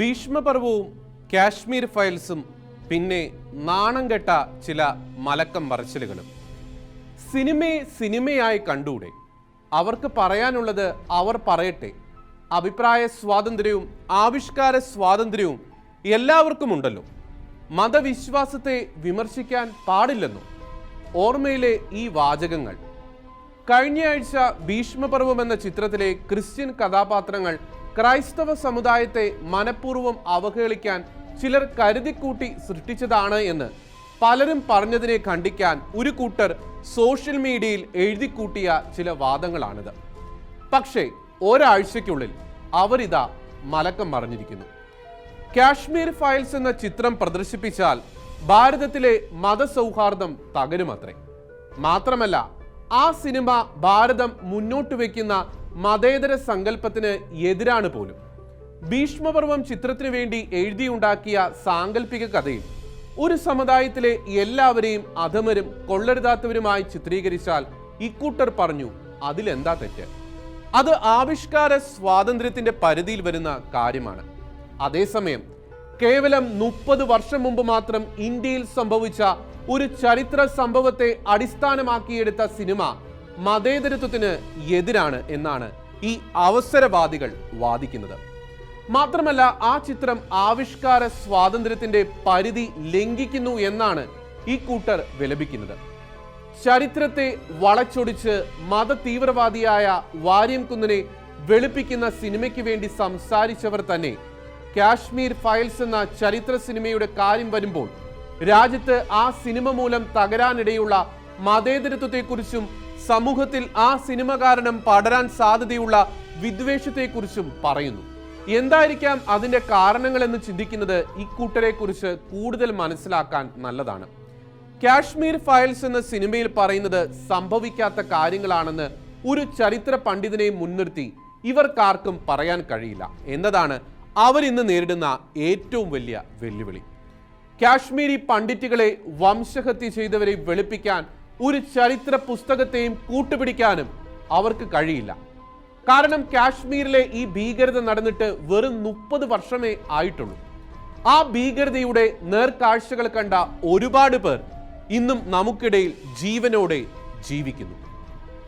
ഭീഷ്മപർവവും കാശ്മീർ ഫയൽസും പിന്നെ നാണം കെട്ട ചില മലക്കം പറച്ചിലുകളും. സിനിമയെ സിനിമയായി കണ്ടൂടെ. അവർക്ക് പറയാനുള്ളത് അവർ പറയട്ടെ. അഭിപ്രായ സ്വാതന്ത്ര്യവും ആവിഷ്കാര സ്വാതന്ത്ര്യവും എല്ലാവർക്കും ഉണ്ടല്ലോ മതവിശ്വാസത്തെ വിമർശിക്കാൻ പാടില്ലെന്നോ? ഓർമ്മയിലെ ഈ വാചകങ്ങൾ. കഴിഞ്ഞയാഴ്ച ഭീഷ്മപർവം എന്ന ചിത്രത്തിലെ ക്രിസ്ത്യൻ കഥാപാത്രങ്ങൾ ക്രൈസ്തവ സമുദായത്തെ മനഃപൂർവം അവഹേളിക്കാൻ ചിലർ കരുതിക്കൂട്ടി സൃഷ്ടിച്ചതാണ് എന്ന് പലരും പറഞ്ഞതിനെ ഖണ്ഡിക്കാൻ ഒരു കൂട്ടർ സോഷ്യൽ മീഡിയയിൽ എഴുതിക്കൂട്ടിയ ചില വാദങ്ങളാണിത്. പക്ഷേ ഒരാഴ്ചയ്ക്കുള്ളിൽ അവരിതാ മലക്കം മറിഞ്ഞിരിക്കുന്നു. കാശ്മീർ ഫയൽസ് എന്ന ചിത്രം പ്രദർശിപ്പിച്ചാൽ ഭാരതത്തിലെ മതസൗഹാർദ്ദം തകരുമത്രേ. മാത്രമല്ല ആ സിനിമ ഭാരതം മുന്നോട്ട് വയ്ക്കുന്ന മതേതര സങ്കല്പത്തിന് എതിരാണ് പോലും. ഭീഷ്മപർവം ചിത്രത്തിനു വേണ്ടി എഴുതിയുണ്ടാക്കിയ സാങ്കല്പിക കഥയിൽ ഒരു സമുദായത്തിലെ എല്ലാവരെയും അധമരും കൊള്ളരുതാത്തവരുമായി ചിത്രീകരിച്ചാൽ ഇക്കൂട്ടർ പറഞ്ഞു അതിലെന്താ തെറ്റ്? അത് ആവിഷ്കാര സ്വാതന്ത്ര്യത്തിന്റെ പരിധിയിൽ വരുന്ന കാര്യമാണ്. അതേസമയം കേവലം മുപ്പത് വർഷം മുമ്പ് മാത്രം ഇന്ത്യയിൽ സംഭവിച്ച ഒരു ചരിത്ര സംഭവത്തെ അടിസ്ഥാനമാക്കിയെടുത്ത സിനിമ മതേതരത്വത്തിന് എതിരാണ് എന്നാണ് ഈ അവസരവാദികൾ വാദിക്കുന്നത്. മാത്രമല്ല ആ ചിത്രം ആവിഷ്കാര സ്വാതന്ത്ര്യത്തിന്റെ പരിധി ലംഘിക്കുന്നു എന്നാണ് ഈ കൂട്ടർ വിലപിക്കുന്നത്. ചരിത്രത്തെ വളച്ചൊടിച്ച് മത തീവ്രവാദിയായ വാര്യം കുന്നിനെ വെളുപ്പിക്കുന്ന സിനിമയ്ക്ക് വേണ്ടി സംസാരിച്ചവർ തന്നെ കാശ്മീർ ഫയൽസ് എന്ന ചരിത്ര സിനിമയുടെ കാര്യം വരുമ്പോൾ രാജ്യത്ത് ആ സിനിമ മൂലം തകരാനിടയുള്ള മതേതരത്വത്തെക്കുറിച്ചും സമൂഹത്തിൽ ആ സിനിമ കാരണം പടരാൻ സാധ്യതയുള്ള വിദ്വേഷത്തെക്കുറിച്ചും പറയുന്നു. എന്തായിരിക്കാം അതിന്റെ കാരണങ്ങളെന്ന് ചിന്തിക്കുന്നത് ഇക്കൂട്ടരെക്കുറിച്ച് കൂടുതൽ മനസ്സിലാക്കാൻ നല്ലതാണ്. കാശ്മീർ ഫയൽസ് എന്ന സിനിമയിൽ പറയുന്നത് സംഭവിക്കാത്ത കാര്യങ്ങളാണെന്ന് ഒരു ചരിത്ര പണ്ഡിതനെ മുൻനിർത്തി ഇവർക്കാർക്കും പറയാൻ കഴിയില്ല. എന്നതാണ് അവരിന്ന് നേരിടുന്ന ഏറ്റവും വലിയ വെല്ലുവിളി. കാശ്മീരി പണ്ഡിറ്റുകളെ വംശഹത്യ ചെയ്തവരെ വെളുപ്പിക്കാൻ ഒരു ചരിത്ര പുസ്തകത്തെയും കൂട്ടുപിടിക്കാനും അവർക്ക് കഴിയില്ല. കാരണം കാശ്മീരിലെ ഈ ഭീകരത നടന്നിട്ട് വെറും മുപ്പത് വർഷമേ ആയിട്ടുള്ളൂ. ആ ഭീകരതയുടെ നേർക്കാഴ്ചകൾ കണ്ട ഒരുപാട് പേർ ഇന്നും നമുക്കിടയിൽ ജീവനോടെ ജീവിക്കുന്നു.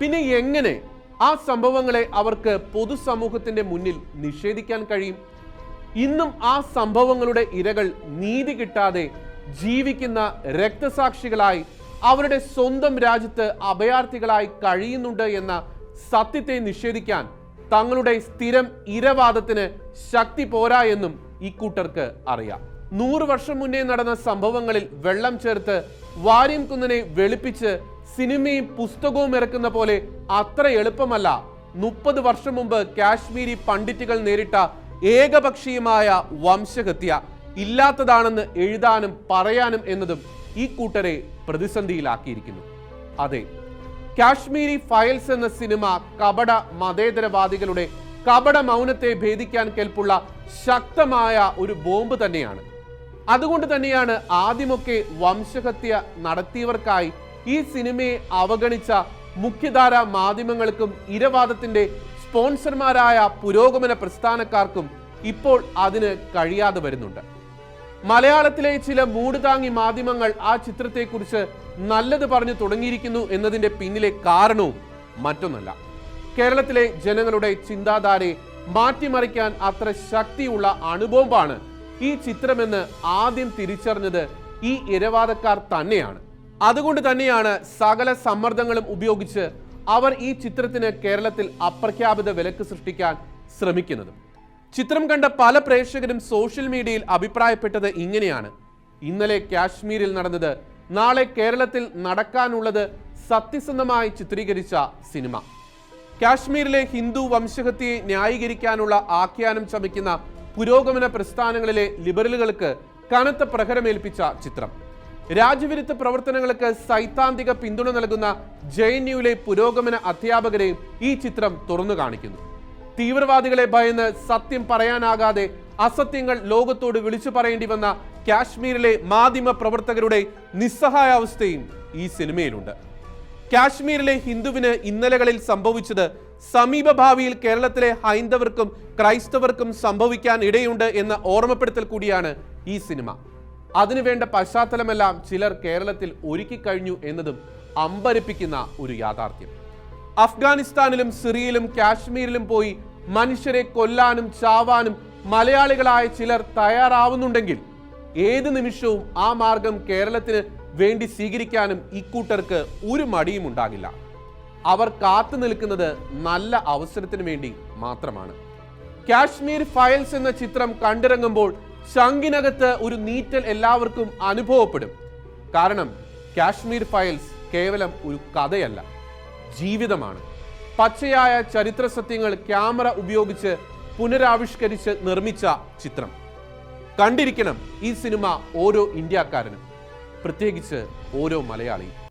പിന്നെ എങ്ങനെ ആ സംഭവങ്ങളെ അവർക്ക് പൊതുസമൂഹത്തിന്റെ മുന്നിൽ നിഷേധിക്കാൻ കഴിയും? ഇന്നും ആ സംഭവങ്ങളുടെ ഇരകൾ നീതി കിട്ടാതെ ജീവിക്കുന്ന രക്തസാക്ഷികളായി അവരുടെ സ്വന്തം രാജ്യത്ത് അഭയാർത്ഥികളായി കഴിയുന്നുണ്ട് എന്ന സത്യത്തെ നിഷേധിക്കാൻ തങ്ങളുടെ സ്ഥിരം ഇരവാദത്തിന് ശക്തി പോരാ എന്നും ഇക്കൂട്ടർക്ക് അറിയാം. നൂറ് വർഷം മുന്നേ നടന്ന സംഭവങ്ങളിൽ വെള്ളം ചേർത്ത് വാര്യം കുന്നനെ വെളുപ്പിച്ച് സിനിമയും പുസ്തകവും ഇറക്കുന്ന പോലെ അത്ര എളുപ്പമല്ല. മുപ്പത് വർഷം മുമ്പ് കാശ്മീരി പണ്ഡിറ്റുകൾ നേരിട്ട ഏകപക്ഷീയമായ വംശഹത്യ ഇല്ലാത്തതാണെന്ന് എഴുതാനും പറയാനും എന്നതും ഈ കൂട്ടരെ പ്രതിസന്ധിയിലാക്കിയിരിക്കുന്നു. അതെ കാശ്മീരി ഫയൽസ് എന്ന സിനിമ കപട മതേതരവാദികളുടെ കപട മൗനത്തെ ഭേദിക്കാൻ കേൾപ്പുള്ള ശക്തമായ ഒരു ബോംബ് തന്നെയാണ്. അതുകൊണ്ട് തന്നെയാണ് ആദ്യമൊക്കെ വംശഹത്യ നടത്തിയവർക്കായി ഈ സിനിമയെ അവഗണിച്ച മുഖ്യധാര മാധ്യമങ്ങൾക്കും ഇരവാദത്തിന്റെ സ്പോൺസർമാരായ പുരോഗമന പ്രസ്ഥാനക്കാർക്കും ഇപ്പോൾ അതിന് കഴിയാതെ വരുന്നുണ്ട്. മലയാളത്തിലെ ചില മൂടുതാങ്ങി മാധ്യമങ്ങൾ ആ ചിത്രത്തെക്കുറിച്ച് നല്ലത് പറഞ്ഞു തുടങ്ങിയിരിക്കുന്നു എന്നതിന്റെ പിന്നിലെ കാരണവും മറ്റൊന്നല്ല. കേരളത്തിലെ ജനങ്ങളുടെ ചിന്താധാരയെ മാറ്റിമറിക്കാൻ അത്ര ശക്തിയുള്ള അണുബോംബാണ് ഈ ചിത്രമെന്ന് ആദ്യം തിരിച്ചറിഞ്ഞത് ഈ ഇരവാദക്കാർ തന്നെയാണ്. അതുകൊണ്ട് തന്നെയാണ് സകല സമ്മർദ്ദങ്ങളും ഉപയോഗിച്ച് അവർ ഈ ചിത്രത്തിന് കേരളത്തിൽ അപ്രഖ്യാപിത വിലക്ക് സൃഷ്ടിക്കാൻ ശ്രമിക്കുന്നതും. ചിത്രം കണ്ട പല പ്രേക്ഷകരും സോഷ്യൽ മീഡിയയിൽ അഭിപ്രായപ്പെട്ടത് ഇങ്ങനെയാണ്. ഇന്നലെ കാശ്മീരിൽ നടന്നത് നാളെ കേരളത്തിൽ നടക്കാനുള്ളത് സത്യസന്ധമായി ചിത്രീകരിച്ച സിനിമ. കാശ്മീരിലെ ഹിന്ദു വംശഹത്യയെ ന്യായീകരിക്കാനുള്ള ആഖ്യാനം ചമയ്ക്കുന്ന പുരോഗമന പ്രസ്ഥാനങ്ങളിലെ ലിബറലുകൾക്ക് കനത്ത പ്രഹരമേൽപ്പിച്ച ചിത്രം. രാജ്യവിരുദ്ധ പ്രവർത്തനങ്ങൾക്ക് സൈദ്ധാന്തിക പിന്തുണ നൽകുന്ന ജെ എൻ യുവിലെ പുരോഗമന അധ്യാപകരെയും ഈ ചിത്രം തുറന്നു കാണിക്കുന്നു. തീവ്രവാദികളെ ഭയന്ന് സത്യം പറയാനാകാതെ അസത്യങ്ങൾ ലോകത്തോട് വിളിച്ചു പറയേണ്ടി വന്ന കാശ്മീരിലെ മാധ്യമ പ്രവർത്തകരുടെ നിസ്സഹായാവസ്ഥയും ഈ സിനിമയിലുണ്ട്. കാശ്മീരിലെ ഹിന്ദുവിന് ഇന്നലകളിൽ സംഭവിച്ചത് സമീപ ഭാവിയിൽ കേരളത്തിലെ ഹൈന്ദവർക്കും ക്രൈസ്തവർക്കും സംഭവിക്കാൻ ഇടയുണ്ട് എന്ന ഓർമ്മപ്പെടുത്തൽ കൂടിയാണ് ഈ സിനിമ. അതിനുവേണ്ട പശ്ചാത്തലമെല്ലാം ചിലർ കേരളത്തിൽ ഒരുക്കി കഴിഞ്ഞു എന്നതും അമ്പരപ്പിക്കുന്ന ഒരു യാഥാർത്ഥ്യം. അഫ്ഗാനിസ്ഥാനിലും സിറിയയിലും കാശ്മീരിലും പോയി മനുഷ്യരെ കൊല്ലാനും ചാവാനും മലയാളികളായ ചിലർ തയ്യാറാവുന്നുണ്ടെങ്കിൽ ഏത് നിമിഷവും ആ മാർഗം കേരളത്തിന് വേണ്ടി സ്വീകരിക്കാനും ഇക്കൂട്ടർക്ക് ഒരു മടിയും ഉണ്ടാകില്ല. അവർ കാത്തു നിൽക്കുന്നത് നല്ല അവസരത്തിന് വേണ്ടി മാത്രമാണ്. കാശ്മീർ ഫയൽസ് എന്ന ചിത്രം കണ്ടിറങ്ങുമ്പോൾ ശങ്കിനകത്ത് ഒരു നീറ്റൽ എല്ലാവർക്കും അനുഭവപ്പെടും. കാരണം കാശ്മീർ ഫയൽസ് കേവലം ഒരു കഥയല്ല. ജീവിതമാണ്. പച്ചയായ ചരിത്ര സത്യങ്ങൾ ക്യാമറ ഉപയോഗിച്ച് പുനരാവിഷ്കരിച്ച് നിർമ്മിച്ച ചിത്രം. കണ്ടിരിക്കണം ഈ സിനിമ ഓരോ ഇന്ത്യക്കാരനും. പ്രത്യേകിച്ച് ഓരോ മലയാളിയും.